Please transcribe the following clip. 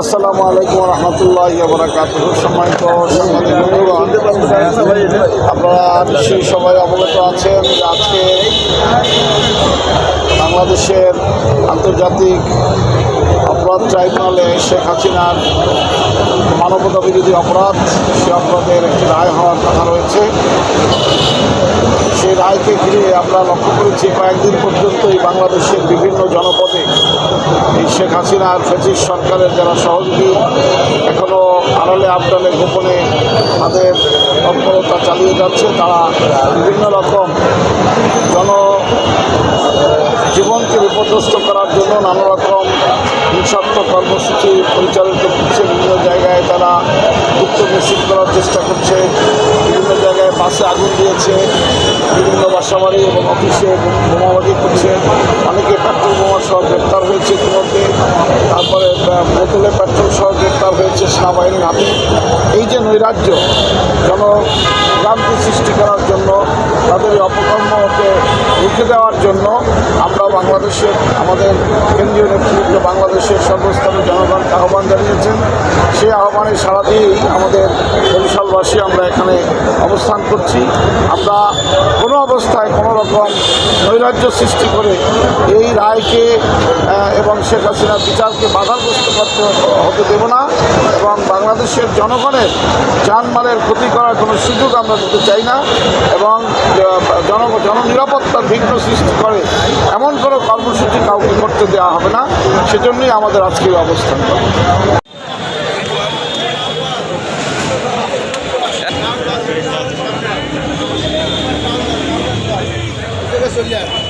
আসসালামু আলাইকুম রহমতুল্লাহ বরাকাত সম্মানিত আপনারা নিশ্চয়ই সবাই অবগত আছেন আজকে বাংলাদেশের আন্তর্জাতিক অপরাধ ট্রাইব্যুনালে শেখ হাসিনার মানবতা বিরোধী অপরাধ, সে অপরাধের একটি রায় হওয়ার কথা রয়েছে। রায়কে ঘিরে আমরা লক্ষ্য করেছি কয়েকদিন পর্যন্ত এই বাংলাদেশের বিভিন্ন জনপদে এই শেখ হাসিনার ফেসিস সরকারের যারা সহযোগী এখনও আড়ালে আবডালে গোপনে তাদের তৎপরতা চালিয়ে যাচ্ছে। তারা বিভিন্ন রকম জন জীবনকে বিপর্যস্ত করার জন্য নানা রকম হিংসাত্মক কর্মসূচি পরিচালিত করছে বিভিন্ন জায়গায় তারা উত্তর নিশ্চিত করার চেষ্টা করছে। বাসে আগুন দিয়েছে, বিভিন্ন বাসাবাড়ি এবং অফিসে বোমাবাজি করছে। অনেকে পেট্রোল বোমা সহ গ্রেপ্তার হয়েছে ইতিমধ্যে। তারপরে বোতলে পেট্রোল সহ গ্রেপ্তার হয়েছে সেনাবাহিনীর হাতে। এই যে নৈরাজ্য জনভ্রান্তি সৃষ্টি করার তাদের অপকর্মকে রুখে দেওয়ার জন্য আমরা বাংলাদেশের, আমাদের কেন্দ্রীয় নেতৃত্ব বাংলাদেশের সর্বস্তরের জনগণকে আহ্বান জানিয়েছেন। সেই আহ্বানে সাড়া দিয়েই আমাদের বরিশালবাসী আমরা এখানে অবস্থান করছি। আমরা কোনো অবস্থায় কোনো রকম নৈরাজ্য সৃষ্টি করে এই রায়কে এবং শেখ হাসিনার বিচারকে বাধাগ্রস্ত করতে হতে দেব না। এবং বাংলাদেশের জনগণের যানমালের ক্ষতি করার কোনো সুযোগ আমরা দিতে চাই না। এবং জন জননিরাপত্তার বিঘ্ন সৃষ্টি করে, এমন কোনো কর্মসূচি কাউকে করতে দেওয়া হবে না, সেজন্যই আমাদের আজকের অবস্থান। চলে